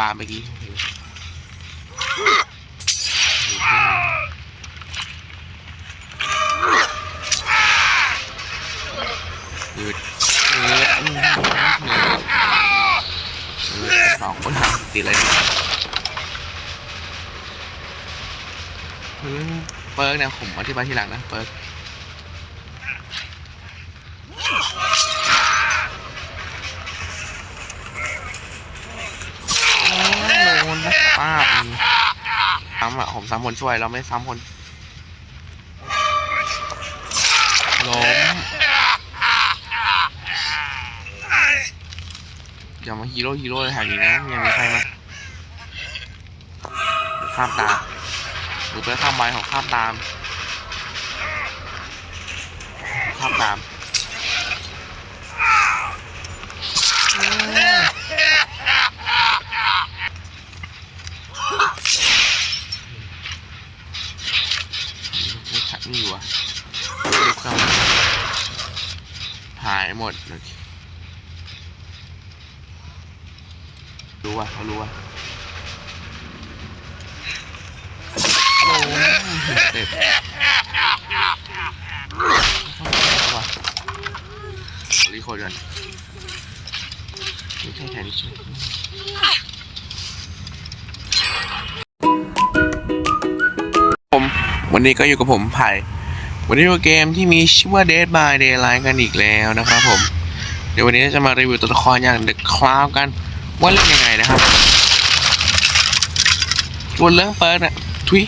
ปลาเมื่อกี้อืดอืดอืดอืดสองคนทำติดเลยอืมเปิร์กเนี่ยผมอธิบายทีหลังนะเปิร์กโดนนะ ป้าบซ้ำอะผมซ้ำคนช่วยเราไม่ซ้ำคนล้มอย่ามาฮีโร่ฮีโร่เลยแถวนี้นะยังมีใครมาข้ามตามหรือไปข้ามไว้ของข้ามตามข้ามตาม ไม่ขัดนี่วะลูกเข้ามาหายหมดเลยรู้วะเขารู้วะโอ้ยเจ็บเอาว่ะรีโคดกันไม่ใช่แทนที่ใช่ วันนี้ก็อยู่กับผมไผ่ วันนี้อยู่เกมที่มีชื่อว่า Dead by Daylight กันอีกแล้วนะครับผม เดี๋ยววันนี้จะมารีวิวตัวละครอย่าง The Cloud กัน ว่าเล่นยังไงนะครับส่วนเรื่องเปิร์กนะทุย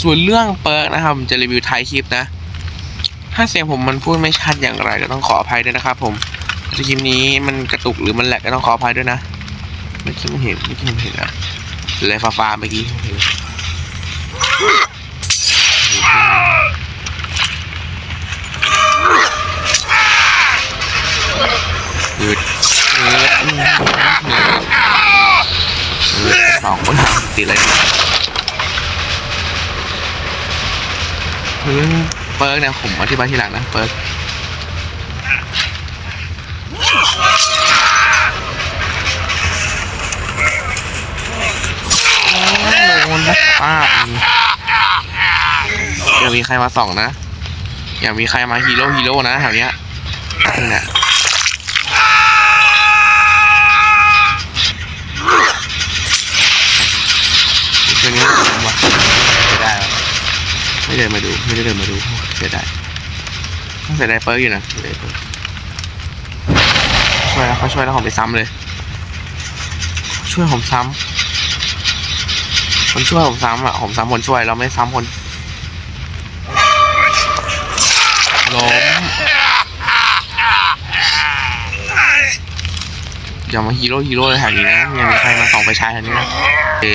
ส่วนเรื่องเปิร์กนะครับผมจะรีวิวท้ายคลิปนะ ถ้าเสียงผมมันพูดไม่ชัดอย่างไรก็ต้องขออภัยด้วยนะครับผมคลิปนี้มันกระตุกหรือมันแหลกก็ต้องขออภัยด้วยนะเมื่อกี้มันเห็นเมื่อกี้มันเห็นอะเลยฟ้าๆเมื่อกี้เห็นยืดยืดอืมยืดสองคนทำติด เลยพื้นเปิร์กเนี่ยผมอธิบายทีหลังนะเปิร์กโดนนะป้าบอย่ามีใครมาส่องนะ อย่ามีใครมาฮีโร่ฮีโร่นะแถวเนี้ยเนี่ยตัวนี้ผมว่าจะได้แล้ว ไม่เดินมาดู ไม่ได้เดินมาดูเสียดายต้องเสียดายเปิร์อยู่นะเสียดายเปิร์ช่วยแล้วเขาช่วยแล้วผมไปซ้ำเลย ช่วยผมซ้ำคนช่วยผมซ้ำอะผมซ้ำคนช่วยเราไม่ซ้ำคนล้มอย่ามาฮีโร่ฮีโร่เลยแถวนี้นะยังมีใครมาส่องไปใช้แถวนี้นะโอ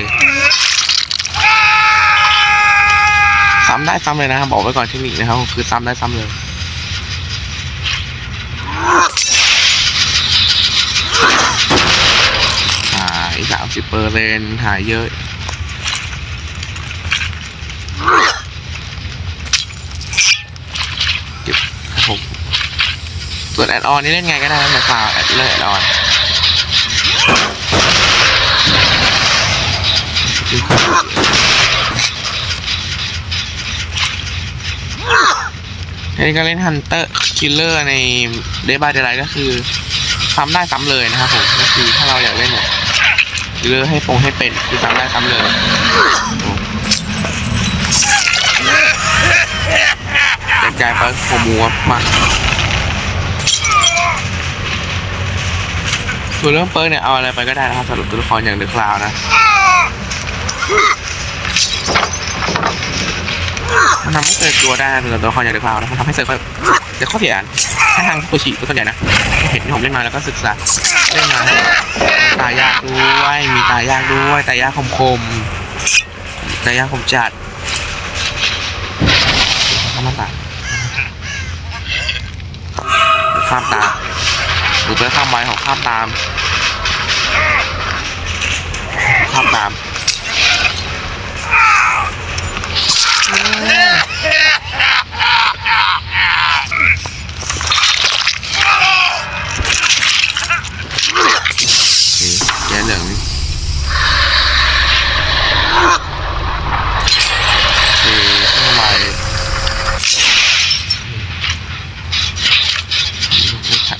ซ้ำได้ซ้ำเลยนะครับบอกไว้ก่อนเทคนิคนะครับ คือซ้ำได้ซ้ำเลยหายสามสิบเปอร์เซ็นหายเยอะเก็บครับผมส่วนแอดออนนี่เล่นไงก็ได้นะสาวแอดเล่นแอดออน ทีนี้ก็เล่นฮันเตอร์คิลเลอร์ในเดบายเดไลก็คือซ้ำได้ซ้ำเลยนะครับผมก็คือถ้าเราอยากเล่นเนี่ยคิลเลอร์ให้ปงให้เป็นคือซ้ำได้ซ้ำเลยกระจายไปโคมัวมาส่วนเรื่องเปิร์กเนี่ยเอาอะไรไปก็ได้นะครับสำหรับตัวละครอย่างเดอะคลาวนะ มันทำให้เจอตัวได้สำหรับตัวละครอย่างเดอะคลาวนะมันทำให้เจอแต่ข้อเสียถ้าทางโคชิตัวส่วนใหญ่นะ เห็นที่ผมเล่นมาแล้วก็ศึกษาเล่นมาตายากด้วยมีตายากด้วยตายากคมคมตายากคมจัดข้ามตามข้ามตามหรือไปข้ามไว้ของข้ามตามข้ามตาม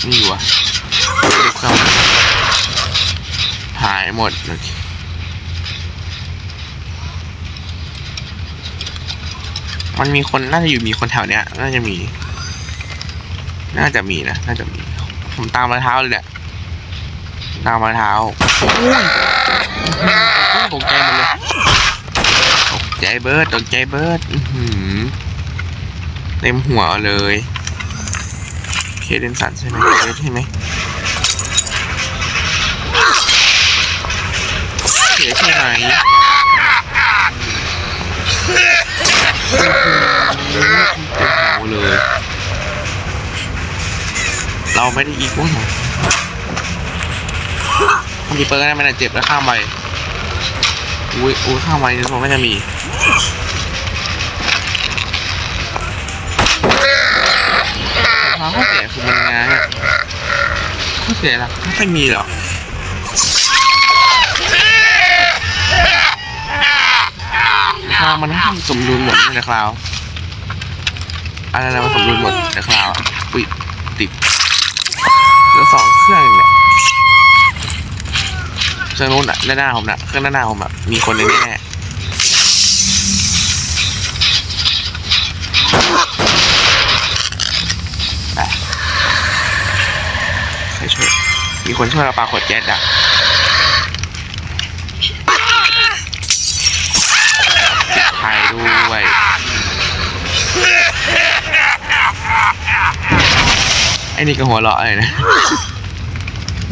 nhiều à ดูเข้าหายหมดเลย มันมีคนน่าจะอยู่มีคนแถวเนี้ย น่าจะมี น่าจะมีนะ น่าจะมี ผมตามรอยเท้าเลยเนี่ยตามรอยเท้าโอ้ยตกใจหมดเลยตกใจเบิร์ดตกใจเบิร์ดอื้อหือเต็มหัวเลยเคเดนสันใช่ไหมเคใช่ไหมเคใช่ไหมเต็มหัวเลย เราไม่ได้อีกวหรอทำดีเปิร์ก็ได้ไม่ได้เจ็บแล้วข้ามไปอุ้ยอุ้ยข้ามไปนี่ผมไม่จะมีแต่ความข้อเสียคือมันงานอะข้อเสียหลักไม่ค่อยมีหรอกคราวมันห้สมดุลหมดในคราวอะไรนะมันสมดุลหมดในคราวอุ้ยติด สองเครื่องเนี่ยเครื่องนู้นอะด้านหน้าผมนะเครื่องด้านหน้าผมอะมีคนแน่ๆไปใครช่วยมีคนช่วยเราปาขวดแก๊สอะ อ้นี่ก็หัวเราะเลยนะ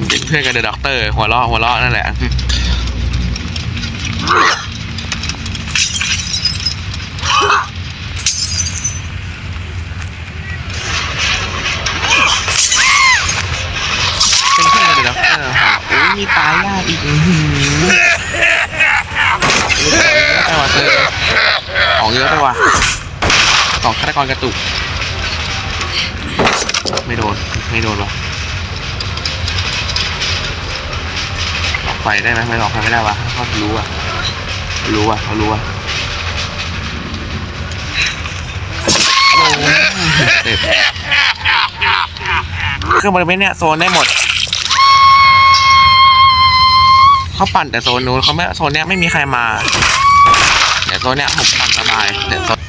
เป็นเพื่อนกันเดอะด็อกเตอร์ หัวเราะหัวเราะนั่นแหละเป็นเพื่อนกันเดอะด็อกเตอร์ค่ะโอ้ยมีตายยากอีกอื้อหือเยอะไปว่ะเธอของเยอะไปว่ะสองฆาตกรกระตุก ไม่โดน ไม่โดนวะหลอกไฟได้ไหมไม่หลอกไฟไม่ได้วะเขารู้อะรู้อะเขารู้อะโอ้ยเต็มเครื่องบริเวณเนี้ยโซนได้หมดเขาปั่นแต่โซนนู้นเขาไม่โซนเนี้ยไม่มีใครมาเดี๋ยวโซนเนี้ยผมปั่นสบายเดี๋ยวโซน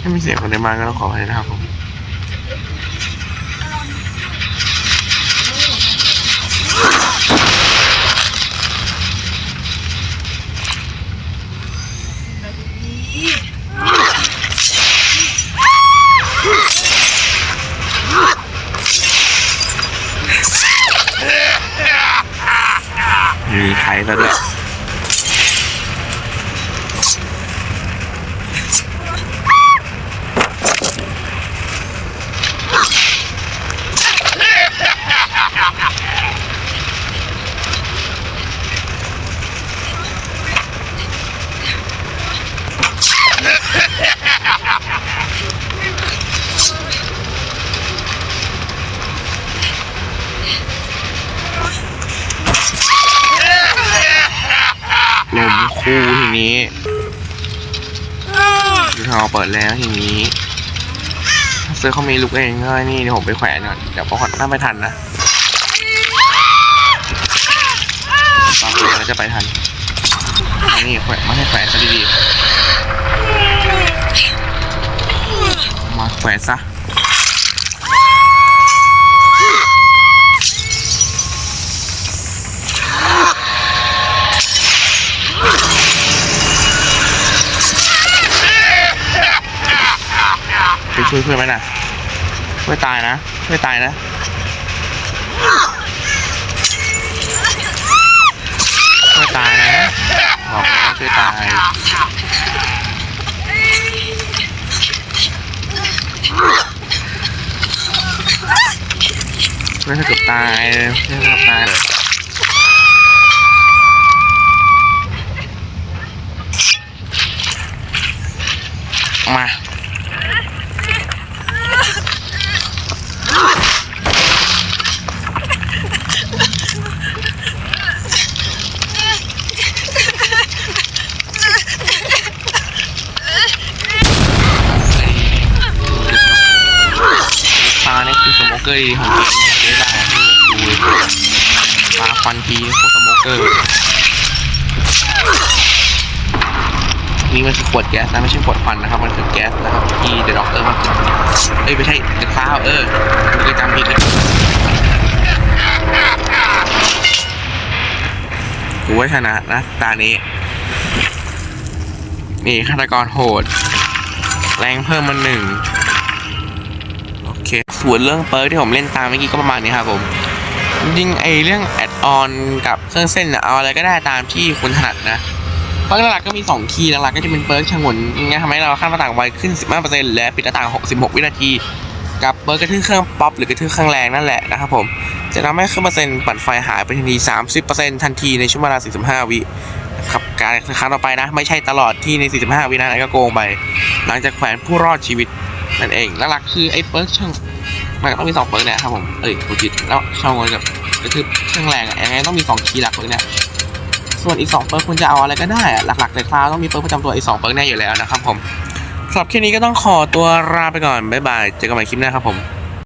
ถ้ามีเสียงคนในบ้านก็ต้องขออภัยนะครับผม มีใครซะด้วยลม คู่ทีนี้ดูทางเปิดแล้วทีนี้ถ้าซื้อเขามีลูกเองก็นี่เดี๋ยวผมไปแขวนก่อนเดี๋ยวพอขอนถ้าไม่ทันนะตอนเปิดแล้วจะไปทันอันนี้แขวนมาให้แขวนซะดีๆมาแขวนซะ ช่วยเพื่อนไหมน่ะช่ตายนะช่ตายนะช่ตายนะบอกเลยว่าช่วยตายช่วยให้เกือบตายเลยช่วยให้เกือบตายเลยมา เนี่ยเกอร์ดีของเกมเจ๊ได้คือดูปลาควันทีโคสโมเกอร์นี่มันคือขวดแก๊สนะไม่ใช่ขวดควันนะครับ มันคือแก๊สนะครับที่เดอะด็อกเตอร์มากินเอ้ยไม่ใช่เดอะคลาวเออผมเคยจำผิดเลยกูว่าชนะนะตานี้ นี่ฆาตกรโหด แรงเพิ่มมาหนึ่ง เค ส่วนเรื่องเปิร์ที่ผมเล่นตามเมื่อกี้ก็ประมาณนี้ครับผมจริงไอเรื่องแอดออนกับเครื่องเส้นนะเอาอะไรก็ได้ตามที่คุณถนัดนะเปิร์กหลักก็มี 2 คีย์หลักๆก็จะเป็นเปิร์กชงนอย่างเงี้ยทำให้เราข้ามหน้าต่างไวขึ้น 15%และปิดหน้าต่าง 66 วินาที กับเปิร์กกระทืบเครื่องป๊อปหรือกระทืบเครื่องแรงนั่นแหละนะครับผมจะทำให้เครื่องเปอร์เซ็นต์ปั่นไฟหายไปทันที 30%ทันทีในช่วงเวลา 45 วิครับการครั้งต่อไปนะ ไม่ใช่ตลอดที่ใน 45 วินาทีก็โกงไป หลังจากแขวนผู้รอดชีวิต นั่นเองหลักๆคือไอ้เปิร์กช่างมันก็ต้องมีสองเปิร์กเนี่ยครับผมเอ้ยกูจิตแล้วช่างนกับก็คือเครื่องแรงอะยังไงต้องมีสองคีย์หลักเปิร์กเนี่ยส่วนอีกสองเปิร์กคุณจะเอาอะไรก็ได้อะหลักๆในคลาวต้องมีเปิร์กประจำตัวอีกสองเปิร์กเนี่ยอยู่แล้วนะครับผมสำหรับคลิปนี้ก็ต้องขอตัวลาไปก่อนบ๊ายบายเจอกันใหม่คลิปหน้าครับผม